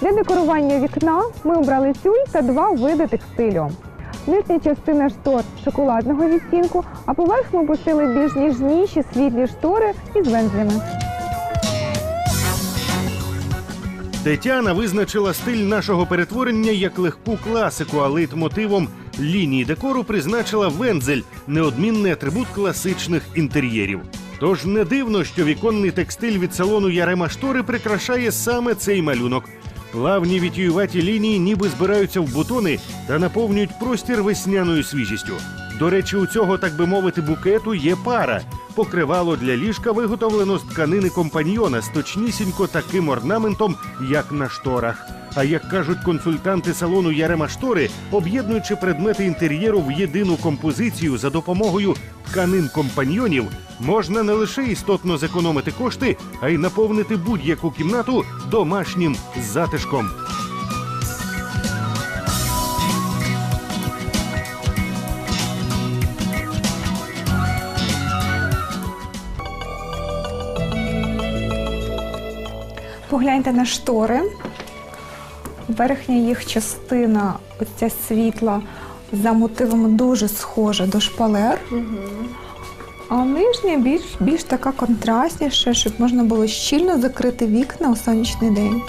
Для декорування вікна ми обрали тюль та два види текстилю. Нижня частина штор шоколадного відтінку, а поверх ми пустили більш ніжніші світлі штори із вензлями. Тетяна визначила стиль нашого перетворення як легку класику, а лейтмотивом лінії декору призначила вензель, неодмінний атрибут класичних інтер'єрів. Тож не дивно, що віконний текстиль від салону Ярема Штори прикрашає саме цей малюнок. Плавні вітіюваті лінії ніби збираються в бутони та наповнюють простір весняною свіжістю. До речі, у цього, так би мовити, букету є пара. Покривало для ліжка виготовлено з тканини компаньйона з точнісінько таким орнаментом, як на шторах. А як кажуть консультанти салону Ярема Штори, об'єднуючи предмети інтер'єру в єдину композицію за допомогою тканин компаньйонів, можна не лише істотно зекономити кошти, а й наповнити будь-яку кімнату домашнім затишком. Погляньте на штори. Верхня їх частина, оця світла, за мотивом дуже схожа до шпалер. А нижня більш, більш така контрастніша, щоб можна було щільно закрити вікна у сонячний день.